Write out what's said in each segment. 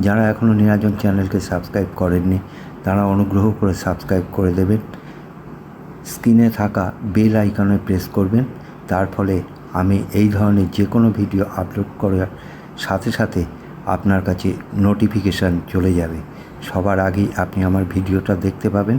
যারা এখনও নিরাজন চ্যানেলকে সাবস্ক্রাইব করেননি, তারা অনুগ্রহ করে সাবস্ক্রাইব করে দেবেন। স্ক্রিনে থাকা বেল আইকনে প্রেস করবেন। তার ফলে আমি এই ধরনের যে কোনো ভিডিও আপলোড করার সাথে সাথে আপনার কাছে নোটিফিকেশান চলে যাবে। সবার আগেই আপনি আমার ভিডিওটা দেখতে পাবেন।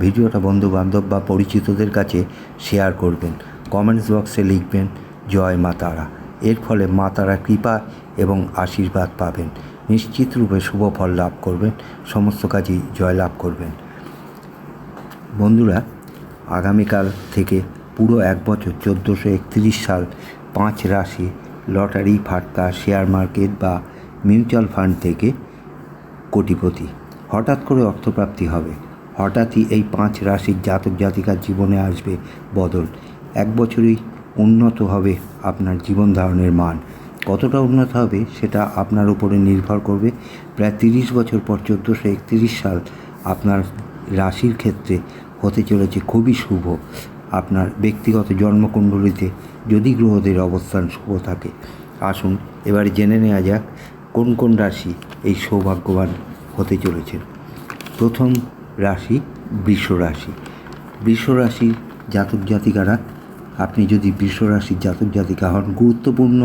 ভিডিওটা বন্ধু বান্ধব বা পরিচিতদের কাছে শেয়ার করবেন। কমেন্টস বক্সে লিখবেন, জয় মা তারা। এর ফলে মা তারা কৃপা এবং আশীর্বাদ পাবেন। নিশ্চিত রূপে শুভ ফল লাভ করবেন, সমস্ত কাজেই জয় লাভ করবেন। বন্ধুরা, আগামীকাল থেকে পুরো এক বছর, চোদ্দোশো একত্রিশ সাল পাঁচ রাশি, লটারি ফাটকা শেয়ার মার্কেট বা মিউচুয়াল ফান্ড থেকে কোটিপতি। হঠাৎ করে অর্থপ্রাপ্তি হবে। হঠাৎই এই পাঁচ রাশির জাতক জাতিকার জীবনে আসবে বদল। এক বছরই উন্নত হবে আপনার জীবন ধারণের মান। কতটা উন্নত হবে সেটা আপনার উপরে নির্ভর করবে। প্রায় তিরিশ বছর পর চোদ্দোশো একত্রিশ সাল আপনার রাশির ক্ষেত্রে হতে চলেছে খুবই শুভ। আপনার ব্যক্তিগত জন্মকুণ্ডলিতে যদি গ্রহদের অবস্থান শুভ থাকে, আসুন এবারে জেনে নেওয়া যাক কোন কোন রাশি এই সৌভাগ্যবান হতে চলেছেন প্রথম রাশি বৃষ রাশি। বৃষ রাশির জাতক জাতিকারা, আপনি যদি বৃষ রাশির জাতক জাতিকা হন, গুরুত্বপূর্ণ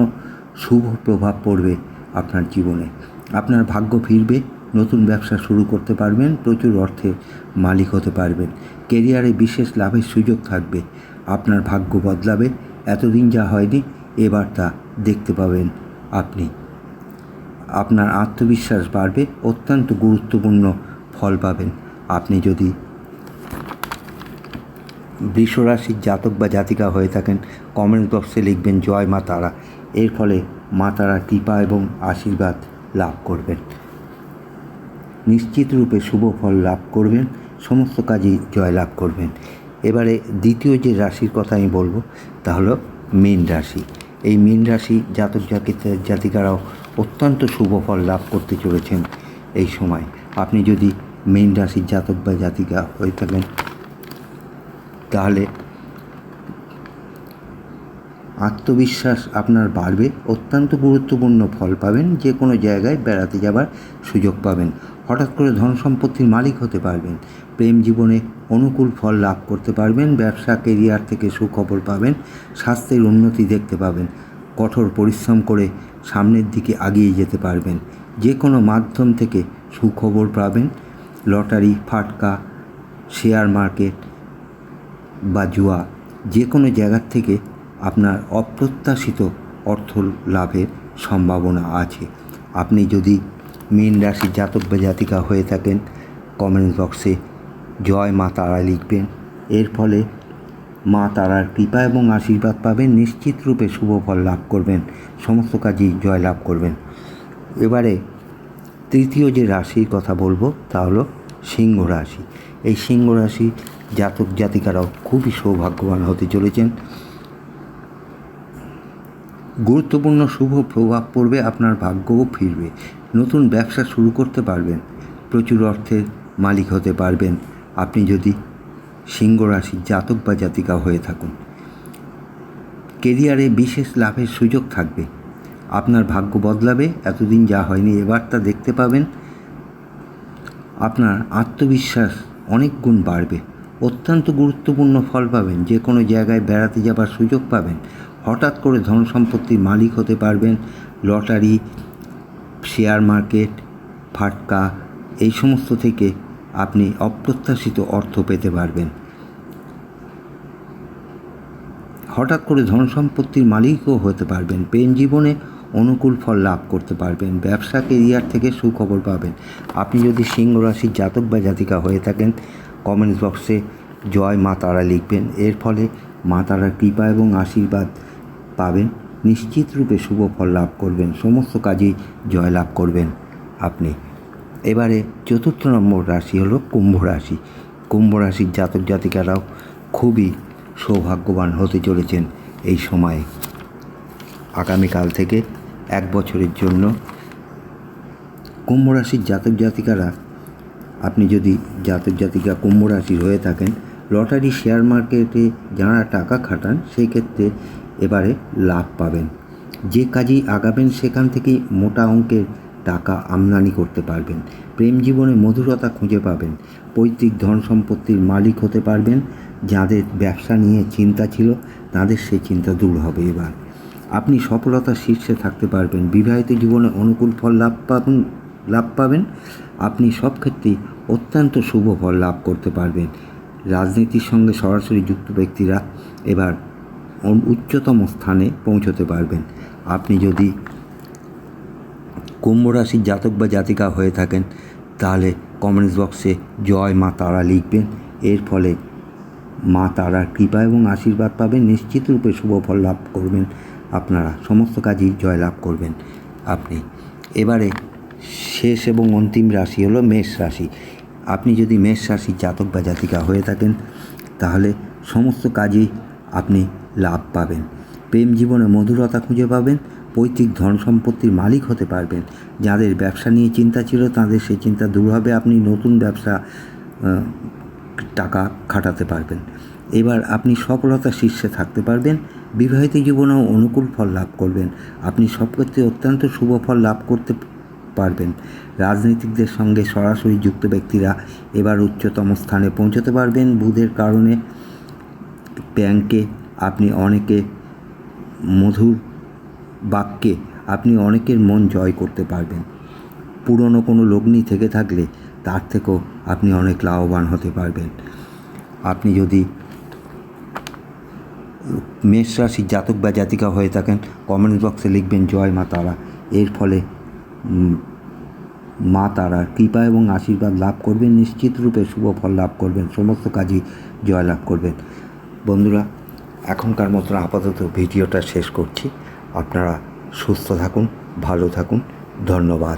শুভ প্রভাব পড়বে আপনার জীবনে। আপনার ভাগ্য ফিরবে, নতুন ব্যবসা শুরু করতে পারবেন, প্রচুর অর্থে মালিক হতে পারবেন কেরিয়ারে বিশেষ লাভের সুযোগ থাকবে, আপনার ভাগ্য বদলাবে, এতদিন যা হয়নি, এবার তা দেখতে পাবেন আপনি। আপনার আত্মবিশ্বাস বাড়বে, অত্যন্ত গুরুত্বপূর্ণ ফল পাবেন। আপনি যদি বৃষরাশির জাতক বা জাতিকা হয়ে থাকেন কমেন্ট বক্সে লিখবেন, জয় মা তারা। এর ফলে মা তারা কৃপা এবং আশীর্বাদ লাভ করবেন। নিশ্চিত রূপে শুভ ফল লাভ করবেন, সমস্ত কাজেই জয় লাভ করবেন। এবারে দ্বিতীয় যে রাশির কথা আমি বলব, তা হলো মীন রাশি। এই মীন রাশি জাতক জাতিকা জাতিকারাও অত্যন্ত শুভ ফল লাভ করতে চলেছেন এই সময়। আপনি যদি মীন রাশির জাতক বা জাতিকা হয়ে থাকেন, তাহলে আত্মবিশ্বাস আপনার বাড়বে। অত্যন্ত গুরুত্বপূর্ণ ফল পাবেন। যে কোনো জায়গায় বেড়াতে যাবার সুযোগ পাবেন। হঠাৎ করে ধন সম্পত্তির মালিক হতে পারবেন। প্রেম জীবনে অনুকূল ফল লাভ করতে পারবেন। ব্যবসা কেরিয়ার থেকে সুখবর পাবেন। স্বাস্থ্যের উন্নতি দেখতে পাবেন। কঠোর পরিশ্রম করে সামনের দিকে এগিয়ে যেতে পারবেন। যে কোনো মাধ্যম থেকে সুখবর পাবেন। লটারি, ফাটকা শেয়ার মার্কেট বা জুয়া, যে কোনো জায়গার থেকে আপনার অপ্রত্যাশিত অর্থ লাভের সম্ভাবনা আছে। আপনি যদি মীন রাশির জাতক বা জাতিকা হয়ে থাকেন কমেন্ট বক্সে জয় মা তারা লিখবেন। এর ফলে মা তারার কৃপা এবং আশীর্বাদ পাবেন, নিশ্চিত রূপে শুভ ফল লাভ করবেন, সমস্ত কাজেই জয় লাভ করবেন। এবারে তৃতীয় যে রাশির কথা বলব, তা হলো সিংহ রাশি। এই সিংহ রাশি জাতক জাতিকারাও খুবই সৌভাগ্যবান হতে চলেছেন। গুরুত্বপূর্ণ শুভ প্রভাব পড়বে, আপনার ভাগ্যও ফিরবে। নতুন ব্যবসা শুরু করতে পারবেন। প্রচুর অর্থের মালিক হতে পারবেন। আপনি যদি সিংহ রাশির জাতক বা জাতিকা হয়ে থাকুন। কেরিয়ারে বিশেষ লাভের সুযোগ থাকবে। আপনার ভাগ্য বদলাবে, এতদিন যা হয়নি এবার তা দেখতে পাবেন। আপনার আত্মবিশ্বাস অনেক গুণ বাড়বে। অত্যন্ত গুরুত্বপূর্ণ ফল পাবেন। যে কোনো জায়গায় বেড়াতে যাবার সুযোগ পাবেন। হঠাৎ করে ধন সম্পত্তির মালিক হতে পারবেন লটারি, শেয়ার মার্কেট, ফাটকা, এই সমস্ত থেকে আপনি অপ্রত্যাশিত অর্থ পেতে পারবেন। হঠাৎ করে ধন সম্পত্তির মালিকও হতে পারবেন। প্রেম জীবনে অনুকূল ফল লাভ করতে পারবেন। ব্যবসা কেরিয়ার থেকে সুখবর পাবেন। আপনি যদি সিংহ রাশির জাতক বা জাতিকা হয়ে থাকেন কমেন্টস বক্সে জয় মা তারা লিখবেন। এর ফলে মা তারার কৃপা এবং আশীর্বাদ পাবেন। নিশ্চিত রূপে শুভ ফল লাভ করবেন। সমস্ত কাজেই জয় লাভ করবেন আপনি। এবারে চতুর্থ নম্বর রাশি হলো কুম্ভ রাশি। কুম্ভ রাশির জাতক জাতিকারাও খুবই সৌভাগ্যবান হতে চলেছেন এই সময়ে। আগামীকাল থেকে এক বছরের জন্য কুম্ভ রাশির জাতক জাতিকারা, আপনি যদি জাতক জাতিকা কুম্ভ রাশির হয়ে থাকেন লটারি শেয়ার মার্কেটে যারা টাকা খাটান, সেই ক্ষেত্রে এবারে লাভ পাবেন। যে কাজেই আগাবেন, সেখান থেকেই মোটা অঙ্কের টাকা আমদানি করতে পারবেন। প্রেম জীবনে মধুরতা খুঁজে পাবেন। পৈতৃক ধন সম্পত্তির মালিক হতে পারবেন। যাদের ব্যবসা নিয়ে চিন্তা ছিল, তাদের সেই চিন্তা দূর হবে এবার। আপনি সফলতার শীর্ষে থাকতে পারবেন। বিবাহিত জীবনে অনুকূল ফল লাভ পাবেন লাভ পাবেন। আপনি সব ক্ষেত্রেই অত্যন্ত শুভ ফল লাভ করতে পারবেন। রাজনীতির সঙ্গে সরাসরি যুক্ত ব্যক্তিরা এবার উচ্চতম স্থানে পৌঁছতে পারবেন। আপনি যদি কুম্ভ রাশির জাতক বা জাতিকা হয়ে থাকেন, তাহলে কমেন্টস বক্সে জয় মা তারা লিখবেন। এর ফলে মা তারার কৃপা এবং আশীর্বাদ পাবেন। নিশ্চিত রূপে শুভ ফল লাভ করবেন। আপনারা সমস্ত কাজই জয় লাভ করবেন। আপনি এবারে শেষ এবং অন্তিম রাশি হলো মেষ রাশি। আপনি যদি মেষ রাশির জাতক বা জাতিকা হয়ে থাকেন, তাহলে সমস্ত কাজেই আপনি লাভ পাবেন। প্রেম জীবনে মধুরতা খুঁজে পাবেন, পৈতৃক ধন সম্পত্তির মালিক হতে পারবেন। যাদের ব্যবসা নিয়ে চিন্তা ছিল, তাদের সেই চিন্তা দূর হবে, আপনি নতুন ব্যবসা টাকা খাটাতে পারবেন। এবার আপনি সফলতা শীর্ষে থাকতে পারবেন, বিবাহিত জীবনেও অনুকূল ফল লাভ করবেন। আপনি সব ক্ষেত্রে অত্যন্ত শুভ ফল লাভ করতে পারবেন। রাজনীতিকদের সঙ্গে সরাসরি যুক্ত ব্যক্তিরা এবার উচ্চতম স্থানে পৌঁছতে পারবেন। বুধের কারণে ব্যাংকে আপনি অনেকে মধুর বাক্যে আপনি অনেকের মন জয় করতে পারবেন। পুরনো কোনো লগ্নি থেকে থাকলে তার থেকেও আপনি অনেক লাভবান হতে পারবেন। আপনি যদি মেষ রাশির জাতক বা জাতিকা হয়ে থাকেন কমেন্ট বক্সে লিখবেন, জয় মা তারা। এর ফলে মা তারার কৃপা এবং আশীর্বাদ লাভ করবেন, নিশ্চিত রূপে শুভ ফল লাভ করবেন, সমস্ত কাজই জয় লাভ করবেন। বন্ধুরা, এখনকার মতন আপাতত ভিডিওটা শেষ করছি। আপনারা সুস্থ থাকুন, ভালো থাকুন, ধন্যবাদ।